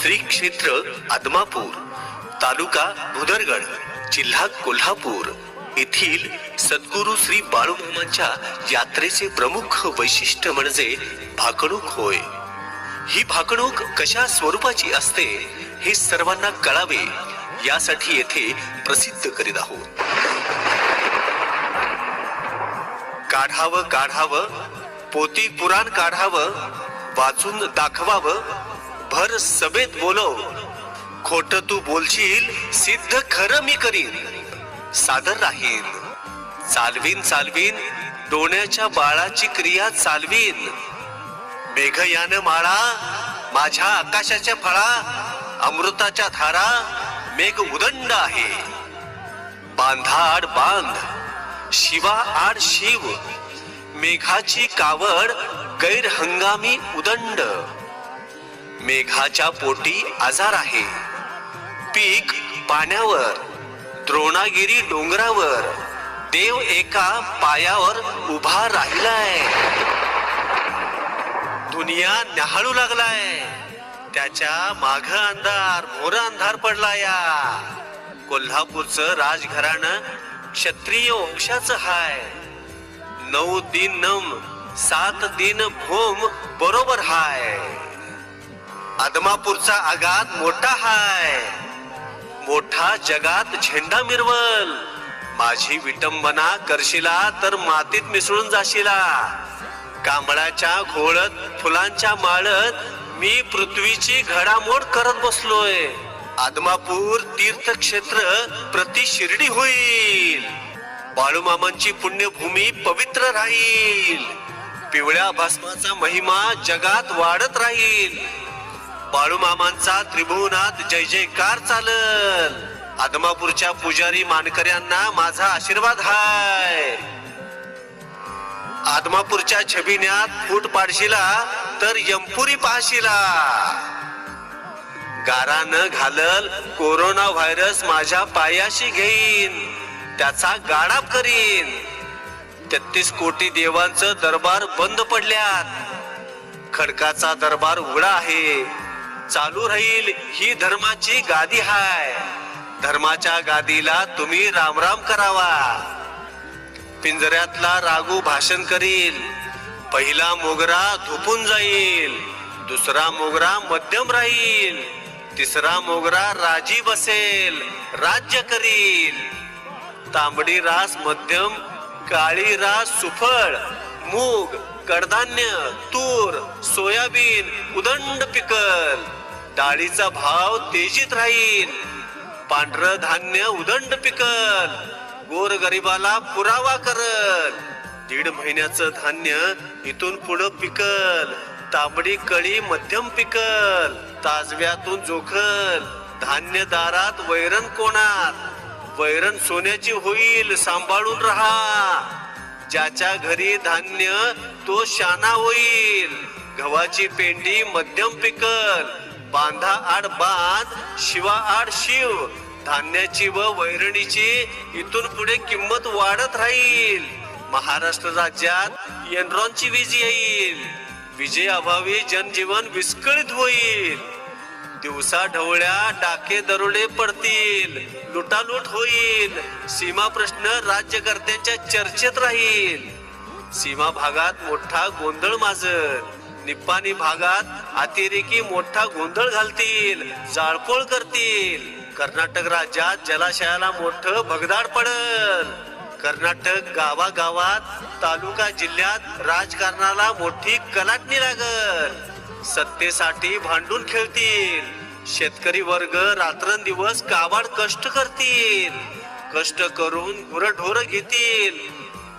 श्री क्षेत्र आदमापूर तालुका भुदरगड जिल्हा कोल्हापूर. येथील सद्गुरू श्री बाळूमामांच्या यात्रेचे प्रमुख वैशिष्ट्य म्हणजे भाकणूक होय. ही भाकणूक कशा स्वरूपाची असते हे सर्वांना कळावे यासाठी येथे प्रसिद्ध करीत आहोत. काढावं काढावं पोती पुराण काढावं वाचून दाखवावं भर सभेत बोलव. खोट तू बोलशील सिद्ध खरं मी करीन. सादर राहीन. चालवीन चालवीन डोण्याच्या बाळाची क्रिया चालवीन. मेघयान माळा माझ्या आकाशाच्या फळा अमृताच्या धारा मेघ उदंड आहे. बांधा आड बांध शिवा आड शिव. मेघाची कावड गैर हंगामी उदंड. मेघाच्या पोटी आजार आहे. पीक पाण्यावर द्रोणागिरी डोंगरावर देव एका पायावर उभा राहिलाय. दुनिया न्याहाळू लागलाय. त्याच्या माघ अंधार मोर अंधार पडला या. कोल्हापूरचं राजघराणं क्षत्रिय वंशाचं हाय. नऊ दिन नम सात दिन भोम बरोबर हाय. आदमापूरचा आघात मोठा हाय. मोठा जगात झेंडा मिरवल. माझी विटंबना करशिला तर मातीत मिसळून जाशिला. कांबळाच्या घोळत फुलांच्या माळत मी पृथ्वीची घडामोड करत बसलोय. आदमापूर तीर्थक्षेत्र प्रति शिर्डी होईल. बाळूमामांची पुण्यभूमी पवित्र राहील. पिवळ्या भस्माचा महिमा जगात वाढत राहील. बाळूमामांचा त्रिभुवनात जय जयकार चालल आदमापूरच्या पुजारी मानकऱ्यांना माझा आशीर्वाद हाय. आदमापूरच्या छबिन्यात फूट पाडशिला तर यमपुरी पाहशिला. गारा न घालल कोरोना व्हायरस माझ्या पायाशी घेईन. त्याचा गाडाप करीन. तेहतीस कोटी देवांचं दरबार बंद पडल्यात. खडकाचा दरबार उघडा आहे. चालू राहील ही धर्माची गादी हाय. धर्माच्या गादीला तुम्ही रामराम करावा. पिंजऱ्यातला रागू भाषण करील. पहिला मोगरा धुपून जाईल. दुसरा मोगरा मध्यम राहील. तिसरा मोगरा राजी बसेल. राज्य करील. तांबडी रास मध्यम काळी रास सुफळ मूग कडधान्य तूर सोयाबीन उदंड पिकल. डाळीचा भाव तेजीत राहील. पांढरं धान्य उदंड पिकल. गोर गरिबाला पुरावा करल. दीड महिन्याचं धान्य इथून पुढं पिकल. तांबडी कळी मध्यम पिकल. ताजव्यातून जोखल. धान्य दारात वैरण कोणात? वैरण सोन्याची होईल सांभाळून राहा. ज्याच्या घरी धान्य तो शाना होईल. गव्हाची पेंडी मध्यम पिकल. बांधा आड बांध शिवा आड शिव. धान्याची व वैरणीची इथून पुढे किंमत वाढत राहील. महाराष्ट्र राज्यात एनरॉनची वीज येईल. विजयाभावी जनजीवन विस्कळीत होईल. दिवसा ढवळ्या डाके दरोडे पडतील. लुटालूट होईल. सीमा प्रश्न राज्यकर्त्यांच्या चर्चेत राहील. सीमा भागात मोठा गोंधळ माजल. निप्पाणी भागात अतिरेकी मोठा गोंधळ घालतील जाळपोळ करतील. कर्नाटक राज्यात जलाशयाला मोठं भगदाड पडल. कर्नाटक गावागावात तालुका जिल्ह्यात राजकारणाला मोठी कलाटणी लागल. सत्तेसाठी भांडून खेळतील. शेतकरी वर्ग रात्रंदिवस काबाड कष्ट करतील. कष्ट करून गुरढोर घेतील.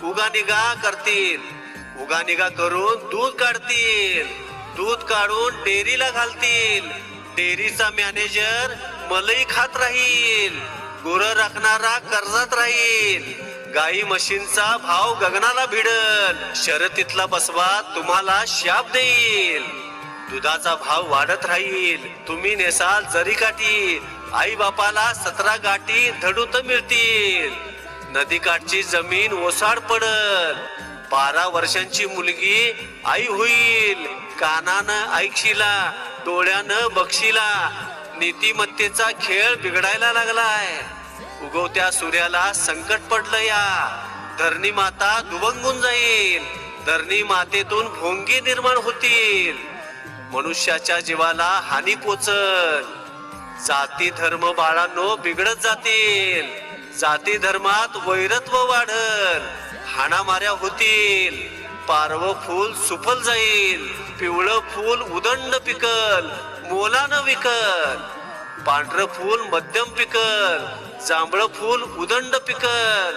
उगानिगा करतील. उगानिगा करून दूध काढतील. दूध काढून डेअरीला घालतील. डेअरीचा मॅनेजर मलई खात राहील. गुर राखणारा कर्जात राहील. गाई म्हशींचा भाव गगनाला भिडल. शर्यतीतला बसवा तुम्हाला शाप देईल. दुधाचा भाव वाढत राहील. तुम्ही नेसाल जरी काठी. आई बापाला सतरा गाठी धडूत मिळतील. नदीकाठची जमीन ओसाड पडल. बारा वर्षांची मुलगी आई होईल. कानानं ऐकशिला डोळ्यानं बक्षीला नीतिमत्तेचा खेळ बिघडायला लागलाय. उगवत्या सूर्याला संकट पडलं या. धरणी माता दुबंगून जाईल. धरणी मातेतून भोंगी निर्माण होतील. मनुष्याच्या जीवाला हानी पोचल. जाती धर्म बाळांनो बिघडत जातील. जाती धर्मात वैरत्व वाढल. हाणामाऱ्या होतील. पारव फूल सुफल जाईल. पिवळं फूल उदंड पिकल. मोलानं विकल. पांढरं फूल मध्यम पिकल. जांभळं फूल उदंड पिकल.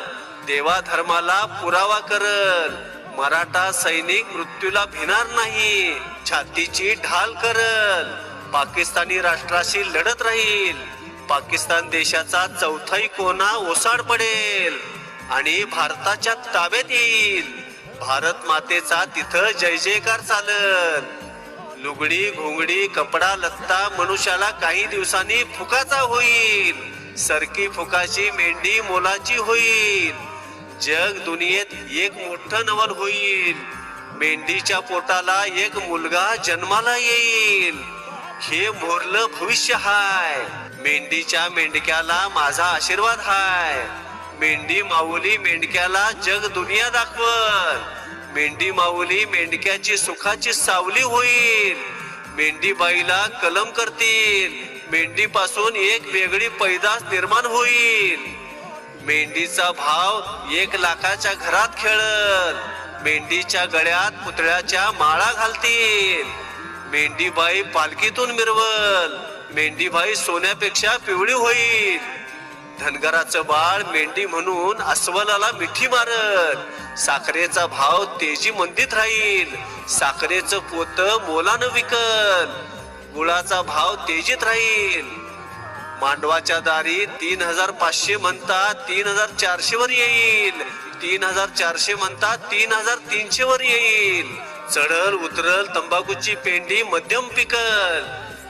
देवा धर्माला पुरावा करल. मराठा सैनिक मृत्यूला भिणार नाही. छातीची ढाल करल. पाकिस्तानी राष्ट्राशी लढत राहील. पाकिस्तान देशाचा चौथाही कोना ओसाड पडेल. आणि भारताच्या ताब्यात येईल. भारत मातेचा तिथं जय जयकार चालल लुगडी घोंगडी कपडा लत्ता मनुष्याला काही दिवसांनी फुकाचा होईल. सरकी फुकाची मेंढी मोलाची होईल. जग दुनियेत एक मोठं नवल होईल. मेंढीच्या पोटाला एक मुलगा जन्माला येईल. हे मोरलं भविष्य हाय. मेंढीच्या मेंढक्याला माझा आशीर्वाद हाय. मेंढी माऊली मेंढक्याला जग दुनिया दाखवल. मेंढी माऊली मेंढक्याची सुखाची सावली होईल. मेंढी बाईला कलम करतील. मेंढी पासून एक वेगळी पैदास निर्माण होईल. मेंढीचा भाव एक लाखाच्या घरात खेळल. मेंढीच्या गळ्यात पुतळ्याच्या माळा घालतील. मेंढीबाई पालखीतून मिरवल. मेंढीबाई सोन्यापेक्षा पिवळी होईल. धनगराचं बाळ मेंढी म्हणून अस्वलाला मिठी मारत. साखरेचा भाव तेजी मंदीत राहील. साखरेचं पोत मोलानं विकल. गुळाचा भाव तेजीत राहील. मांडवाच्या दारी तीन हजार पाचशे म्हणतात तीन हजार चारशे वर येईल. तीन हजार चारशे म्हणतात तीन हजार तीनशे वर येईल. चढल उतरल तंबाखूची पेंडी मध्यम पिकल.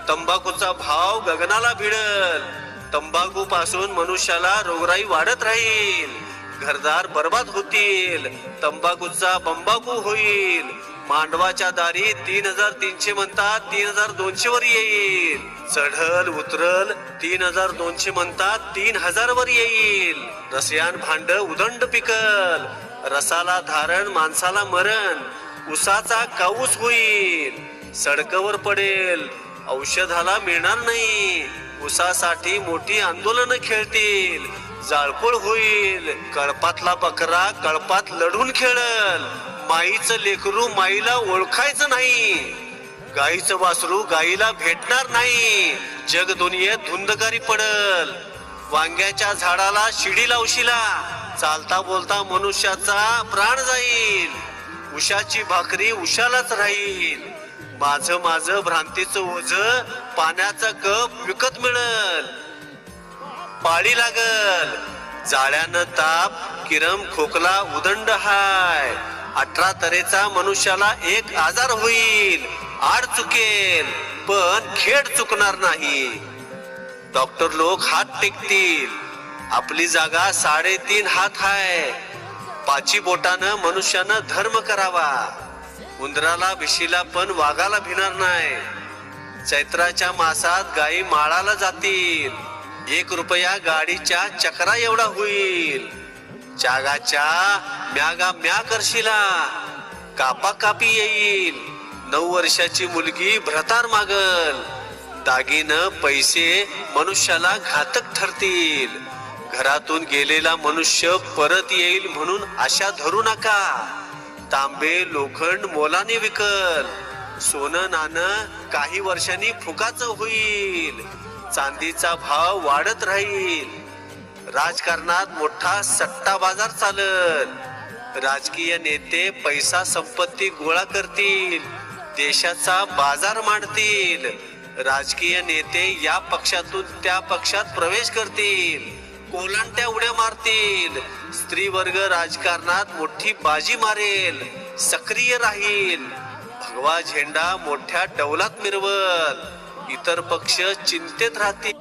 तंबाखूचा भाव गगनाला भिडल. तंबाखू पासून मनुष्याला रोगराई वाढत राहील. घरदार बर्बाद होतील. तंबाखूचा बंबाखू होईल. मांडवाच्या दारी तीन हजार तीनशे म्हणतात तीन हजार दोनशे वर येईल. चढल उतरल तीन हजार दोनशे म्हणतात तीन हजार वर येईल. रसयान भांड उदंड पिकल. रसाला धारण माणसाला मरण. उसाचा काऊस होईल. सडकवर पडेल. औषधाला मिळणार नाही. उसासाठी मोठी आंदोलन खेळतील. जाळपोळ होईल. कळपातला बकरा कळपात लढून खेळल. माईचं लेकरू माईला ओळखायचं नाही. गाईचं वासरू गाईला भेटणार नाही. जग दुनियेत धुंदकारी पडल. वांग्याच्या झाडाला शिडी लावशीला. चालता बोलता मनुष्याचा प्राण जाईल. उशाची भाकरी उशालाच राहील. माझं माझं भ्रांतीचं ओझ पाण्याचा कप विकत मिळल. पाळी लागल. जाळ्यानं ताप किरम खोकला उदंड हाय. अठरा तऱ्हेचा मनुष्याला एक आजार होईल. आड चुकेल पण खेड चुकणार नाही. डॉक्टर लोक हात टेकतील. आपली जागा साडेतीन हात आहे पाची बोटानं मनुष्यानं धर्म करावा. उंदराला भिशीला पण वाघाला भिणार नाही. चैत्राच्या मासात गायी माळाला जातील. एक रुपया गाडीच्या चक्रा एवढा होईल. चागाच्या म्यागा म्या करशिला. कापा कापी येईल. नऊ वर्षाची मुलगी भ्रतार मागल. दागिनं पैसे मनुष्याला घातक ठरतील. घरातून गेलेला मनुष्य परत येईल म्हणून आशा धरू नका. तांबे लोखंड मोलाने विकल. सोनं नाणं काही वर्षांनी फुकाचं होईल. चांदीचा भाव वाढत राहील. राजकारणात मोठा सट्टा बाजार चालल. राजकीय नेते पैसा संपत्ती गोळा करतील. देशाचा बाजार मांडतील. राजकीय नेते या पक्षातून त्या पक्षात प्रवेश करतील. कोलांट्या उड्या मारतील. स्त्री वर्ग राजकारणात मोठी बाजी मारेल. सक्रिय राहील. भगवा झेंडा मोठ्या डौलात मिरवल. इतर पक्ष चिंतेत राहतील.